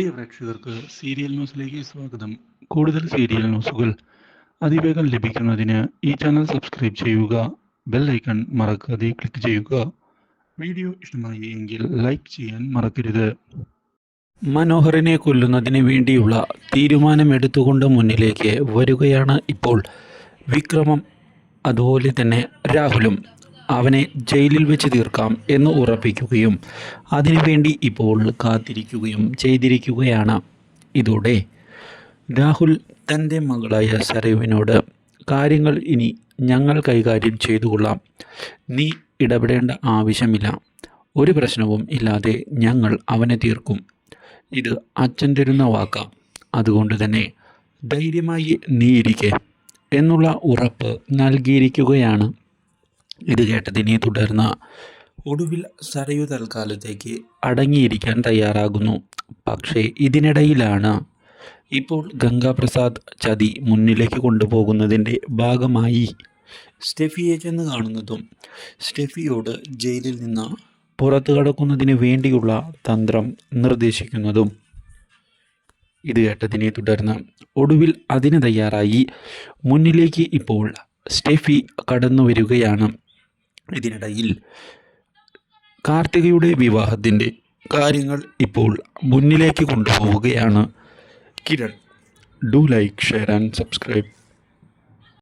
പ്രിയ പ്രേക്ഷകർക്ക് സീരിയൽ ന്യൂസിലേക്ക് സ്വാഗതം. കൂടുതൽ സീരിയൽ ന്യൂസുകൾ അതിവേഗം ലഭിക്കുന്നതിന് ഈ ചാനൽ സബ്സ്ക്രൈബ് ചെയ്യുക ബെൽ ഐക്കൺ മറക്കാതെ ക്ലിക്ക് ചെയ്യുക. വീഡിയോ ഇഷ്ടമായി എങ്കിൽ ലൈക്ക് ചെയ്യാൻ മറക്കരുത്. മനോഹറിനെ കൊല്ലുന്നതിന് വേണ്ടിയുള്ള തീരുമാനമെടുത്തുകൊണ്ട് മുന്നിലേക്ക് വരികയാണ് ഇപ്പോൾ വിക്രമം അതുപോലെ തന്നെ രാഹുലും. അവനെ ജയിലിൽ വെച്ച് തീർക്കാം എന്ന് ഉറപ്പിക്കുകയും അതിനുവേണ്ടി ഇപ്പോൾ കാത്തിരിക്കുകയും ചെയ്തിരിക്കുകയാണ്. ഇതോടെ രാഹുൽ തന്റെ മകളായ സരയുവിനോട് കാര്യങ്ങൾ ഇനി ഞങ്ങൾ കൈകാര്യം ചെയ്തുകൊള്ളാം. നീ ഇടപെടേണ്ട ആവശ്യമില്ല. ഒരു പ്രശ്നവും ഇല്ലാതെ ഞങ്ങൾ അവനെ തീർക്കും. ഇത് അച്ഛൻ തരുന്ന വാക്കാം. അതുകൊണ്ട് തന്നെ ധൈര്യമായി നീ ഇരിക്കെ എന്നുള്ള ഉറപ്പ് നൽകിയിരിക്കുകയാണ് ഇത് കേട്ടതിനെ തുടർന്ന് ഒടുവിൽ സരയു തൽക്കാലത്തേക്ക് അടങ്ങിയിരിക്കാൻ തയ്യാറാകുന്നു. പക്ഷേ ഇതിനിടയിലാണ് ഇപ്പോൾ ഗംഗാപ്രസാദ് ചതി മുന്നിലേക്ക് കൊണ്ടുപോകുന്നതിന്റെ ഭാഗമായി. സ്റ്റെഫിയെ ചെന്ന് കാണുന്നതും സ്റ്റെഫിയോട് ജയിലിൽ നിന്ന് പുറത്തു കടക്കുന്നതിന് വേണ്ടിയുള്ള തന്ത്രം നിർദ്ദേശിക്കുന്നതും ഇത് കേട്ടതിനെ തുടർന്ന് ഒടുവിൽ അതിന് തയ്യാറായി. മുന്നിലേക്ക് ഇപ്പോൾ സ്റ്റെഫി കടന്നു വരികയാണ് ഇതിനിടയിൽ കാർത്തികയുടെ വിവാഹത്തിന്റെ കാര്യങ്ങൾ ഇപ്പോൾ മുന്നിലേക്ക് കൊണ്ടുപോവുകയാണ്. Kiran do like share and subscribe